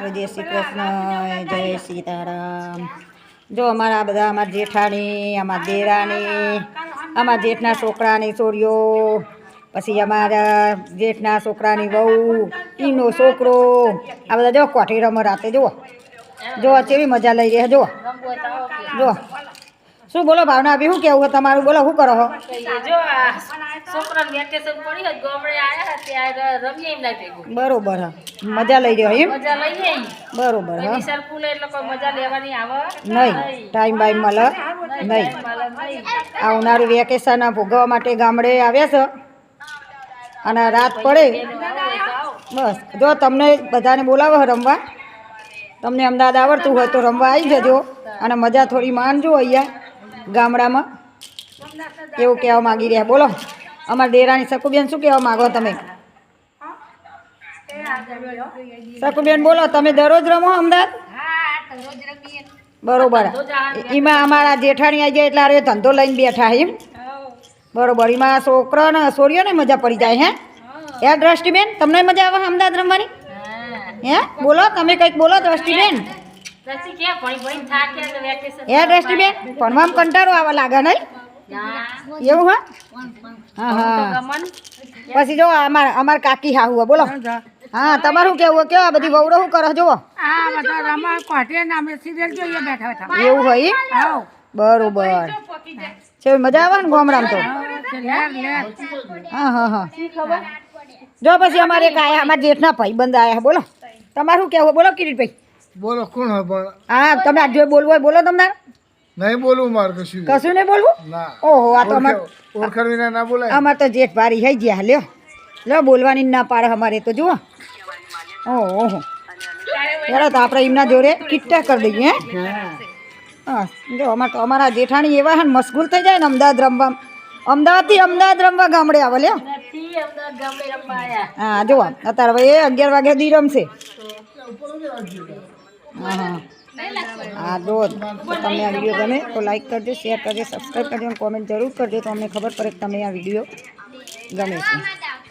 જય શ્રી કૃષ્ણ જય સીતારામ. જો અમારા બધા અમારા જેઠાણી, અમારા દેરાણી, અમારા જેઠના છોકરાની છોરીઓ, પછી અમારા જેઠના છોકરાની વહુ એનો છોકરો, આ બધા જો કોઠી રમો રાતે જુઓ. જો કેવી મજા લઈ રહ્યા, જુઓ. જો શું બોલો ભાવના આવી શું કેવું તમારું? બોલો શું કરો જો છોકરાને વેકેશન પડી હોય ગામડે આયા ત્યારે રમીએ એમ લાગે બરોબર મજા લઈ રહ્યો એમ? મજા લઈએ બરોબર હા. વિશાલ પુલે એટલે કોઈ મજા લેવાની આવે? નહીં ટાઈમ બાઈમ મળે. નહીં. આવનારું વેકેશન ભોગવવા માટે ગામડે આવ્યા છે? અને રાત પડે? બસ. જો તમને બધાને બોલાવો રમવા. તમને અમદાવાદ આવડતું હોય તો રમવા આવી જજો. અને મજા થોડી માનજો અહીંયા. ગામડામાં? એવું કહેવા માગી રહ્યા. બોલો. અમારા દેરાણી સકુબેન શું કહેવા માગો તમે? સકુબેન બોલો. તમે દરરોજ રમો અમદાવાદ? બરોબર. એમાં અમારા જેઠાણી આવી જાય એટલે અરે ધંધો લઈને બેઠા એમ. બરોબર. એમાં છોકરો ને છોરીઓને મજા પડી જાય, હે? હે દ્રષ્ટિબેન, તમને મજા આવે અમદાવાદ રમવાની. હે? બોલો. તમે કંઈક બોલો દ્રષ્ટિબેન. વેકેશન હે દ્રષ્ટિબેન ભણવામાં કંટાળો આવા લાગે નહીં? એવું હા? હા હા. પછી જો અમાર અમાર કાકી હાહુ હે, બોલો. હા તમારું કેવું કેવો આ બધી વવડો શું કરો જુઓ. આ બધા રમા કોઠે ને અમે સિરિયલ જોઈએ બેઠા બેઠા એવું હોય? બરોબર. છે મજા આવે ને ગોમરામ તો? હા હા હા જો પછી અમારે એક આયા અમારા જેઠના ભાઈ બંધ આયા બોલો. તમારું કેવું બોલો કિરીટભાઈ. બોલો કોણ હોય પણ? હા તમે આજે બોલવું હોય બોલો તમને. નહીં બોલવું મારે કશું કશું નહીં બોલવું? ના. ઓહો આ તો અમાર ઓળખ- ઓળખાણ વિના ના બોલાય. અમાર તો જેઠ ભારી થઈ ગયા લ્યો. લ્યો બોલવાની ના પાડે અમારે તો જુઓ. ઓહો ઓહો. ચાલો તો આપણે એમના જોડે કિટ્ટા કરી દઈએ હે? હા જો અમાર તો અમારા જેઠાણી એવા હે ને મશગુલ થઈ જાય ને અમદાવાદ રમવા અમદાવાદથી અમદાવાદ રમવા ગામડે આવે લ્યો. હા જુઓ અત્યારે હવે એ અગિયાર વાગ્યા દી રમશે. હા. હા હા જો તો તમને આ વીડિયો ગમે તો લાઈક કરજો શેર કરજો સબસ્ક્રાઈબ કરજો અને કોમેન્ટ જરૂર કરજો તો અમને ખબર પડે કે તમને આ વીડિયો ગમે છે.